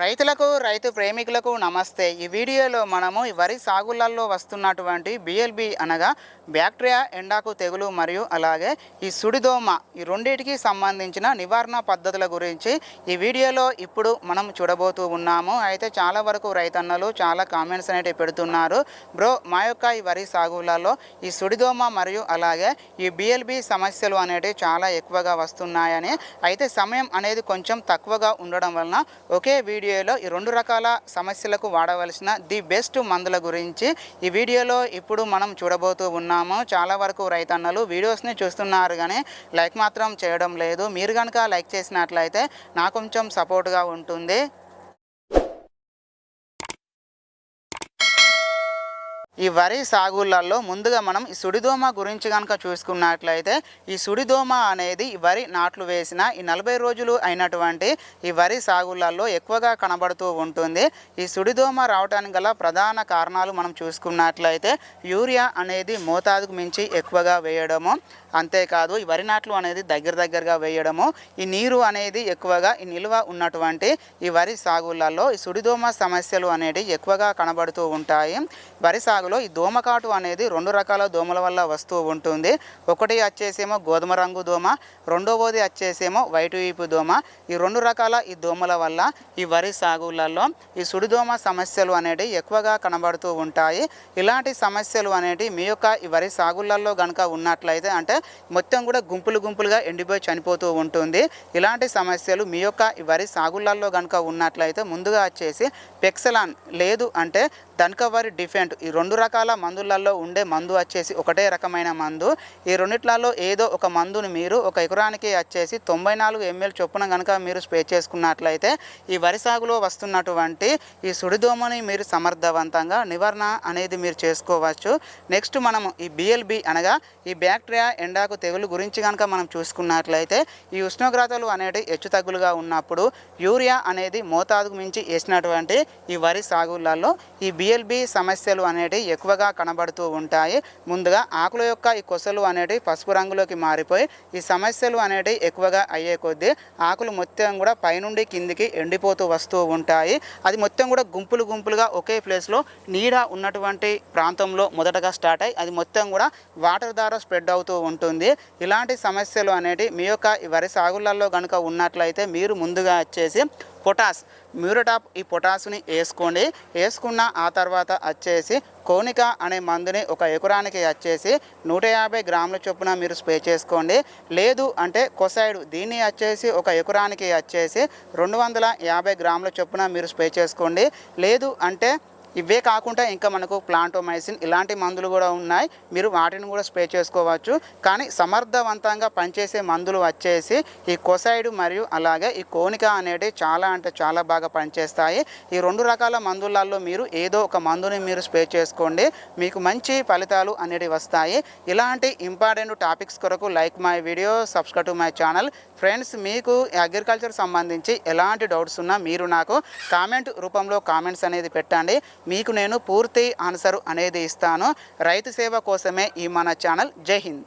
రైతులకు రైతు ప్రేమికులకు నమస్తే. ఈ వీడియోలో మనము వరి సాగులలో వస్తున్నటువంటి బిఎల్బి అనగా బ్యాక్టీరియా ఎండాకు తెగులు మరియు అలాగే ఈ సుడిదోమ ఈ రెండింటికి సంబంధించిన నివారణ పద్ధతుల గురించి ఈ వీడియోలో ఇప్పుడు మనం చూడబోతూ ఉన్నాము. అయితే చాలా వరకు రైతన్నలు చాలా కామెంట్స్ అనేవి పెడుతున్నారు. బ్రో మా యొక్క ఈ వరి సాగులలో ఈ సుడిదోమ మరియు అలాగే ఈ బిఎల్బి సమస్యలు అనేటివి చాలా ఎక్కువగా వస్తున్నాయని అయితే సమయం అనేది కొంచెం తక్కువగా ఉండడం వలన ఒకే వీడియో వీడియోలో ఈ రెండు రకాల సమస్యలకు వాడవలసిన ది బెస్ట్ మందుల గురించి ఈ వీడియోలో ఇప్పుడు మనం చూడబోతూ ఉన్నాము. చాలా వరకు రైతన్నలు వీడియోస్ని చూస్తున్నారు కానీ లైక్ మాత్రం చేయడం లేదు. మీరు కనుక లైక్ చేసినట్లయితే నాకు కొంచెం సపోర్ట్గా ఉంటుంది. ఈ వరి సాగులలో ముందుగా మనం ఈ సుడిదోమ గురించి కనుక చూసుకున్నట్లయితే ఈ సుడిదోమ అనేది ఈ వరి నాట్లు వేసిన ఈ నలభై రోజులు అయినటువంటి ఈ వరి సాగులలో ఎక్కువగా కనబడుతూ ఉంటుంది. ఈ సుడిదోమ రావడానికి గల ప్రధాన కారణాలు మనం చూసుకున్నట్లయితే యూరియా అనేది మోతాదుకు మించి ఎక్కువగా వేయడము. అంతేకాదు ఈ వరి నాట్లు అనేది దగ్గర దగ్గరగా వేయడము. ఈ నీరు అనేది ఎక్కువగా ఈ నిల్వ ఉన్నటువంటి ఈ వరి సాగులలో ఈ సుడిదోమ సమస్యలు అనేవి ఎక్కువగా కనబడుతూ ఉంటాయి. వరి సాగులో ఈ దోమకాటు అనేది రెండు రకాల దోమల వల్ల వస్తూ ఉంటుంది. ఒకటి వచ్చేసేమో గోధుమ రంగు దోమ రెండవది వచ్చేసేమో వైట్ వీపు దోమ. ఈ రెండు రకాల ఈ దోమల వల్ల ఈ వరి సాగులలో ఈ సుడిదోమ సమస్యలు అనేవి ఎక్కువగా కనబడుతూ ఉంటాయి. ఇలాంటి సమస్యలు అనేవి మీ యొక్క ఈ వరి సాగులలో కనుక ఉన్నట్లయితే అంటే మొత్తం కూడా గుంపులు గుంపులుగా ఎండిపోయి చనిపోతూ ఉంటుంది. ఇలాంటి సమస్యలు మీ యొక్క ఈ వరి సాగులలో కనుక ఉన్నట్లయితే ముందుగా వచ్చేసి పెక్సలాన్ లేదు అంటే దనక వరి ఈ రెండు రకాల మందులలో ఉండే మందు వచ్చేసి ఒకటే రకమైన మందు. ఈ రెండిట్లలో ఏదో ఒక మందుని మీరు ఒక ఎకరానికి వచ్చేసి తొంభై నాలుగు ఎంఎల్ చొప్పున కనుక మీరు స్ప్రే చేసుకున్నట్లయితే ఈ వరి సాగులో వస్తున్నటువంటి ఈ సుడిదోమని మీరు సమర్థవంతంగా నివారణ అనేది మీరు చేసుకోవచ్చు. నెక్స్ట్ మనము ఈ బిఎల్బి అనగా ఈ బ్యాక్టీరియా ఎండాకు తెగులు గురించి కనుక మనం చూసుకున్నట్లయితే ఈ ఉష్ణోగ్రతలు అనేవి హెచ్చుతగ్గులుగా ఉన్నప్పుడు యూరియా అనేది మోతాదుకు మించి వేసినటువంటి ఈ వరి సాగులలో ఈ బిఎల్బి సమస్యలు అనేటివి ఎక్కువగా కనబడుతూ ఉంటాయి. ముందుగా ఆకుల యొక్క ఈ కొసలు అనేటివి పసుపు రంగులోకి మారిపోయి ఈ సమస్యలు అనేటివి ఎక్కువగా అయ్యే కొద్దీ ఆకులు మొత్తం కూడా పైనుండి కిందికి ఎండిపోతూ వస్తూ ఉంటాయి. అది మొత్తం కూడా గుంపులు గుంపులుగా ఒకే ప్లేస్లో నీడ ఉన్నటువంటి ప్రాంతంలో మొదటగా స్టార్ట్ అయ్యి అది మొత్తం కూడా వాటర్ ద్వారా స్ప్రెడ్ అవుతూ ఉంటుంది. ఇలాంటి సమస్యలు అనేటివి మీ యొక్క వరి సాగులలో కనుక ఉన్నట్లయితే మీరు ముందుగా వచ్చేసి పొటాస్. మ్యూరటాప్ ఈ పొటాస్ని వేసుకోండి. వేసుకున్న ఆ తర్వాత వచ్చేసి కోనిక అనే మందుని ఒక ఎకరానికి వచ్చేసి నూట యాభై గ్రాముల చొప్పున మీరు స్ప్రే చేసుకోండి. లేదు అంటే కొసైడ్ దీన్ని వచ్చేసి ఒక ఎకరానికి వచ్చేసి రెండు వందల యాభై గ్రాముల చొప్పున మీరు స్ప్రే చేసుకోండి. లేదు అంటే ఇవే కాకుండా ఇంకా మనకు ప్లాంటోమైసిన్ ఇలాంటి మందులు కూడా ఉన్నాయి. మీరు వాటిని కూడా స్ప్రే చేసుకోవచ్చు. కానీ సమర్థవంతంగా పనిచేసే మందులు వచ్చేసి ఈ కొసైడ్ మరియు అలాగే ఈ కోనిక అనేది చాలా అంటే చాలా బాగా పనిచేస్తాయి. ఈ రెండు రకాల మందులలో మీరు ఏదో ఒక మందుని మీరు స్ప్రే చేసుకోండి. మీకు మంచి ఫలితాలు అనేవి వస్తాయి. ఇలాంటి ఇంపార్టెంట్ టాపిక్స్ కొరకు like my video subscribe to my channel. Friends మీకు అగ్రికల్చర్ సంబంధించి ఎలాంటి డౌట్స్ ఉన్నా మీరు నాకు కామెంట్ రూపంలో కామెంట్స్ అనేది పెట్టండి. మీకు నేను పూర్తి ఆన్సర్ అనేది ఇస్తాను. రైతు సేవ కోసమే ఈ మన ఛానల్. జై హింద్.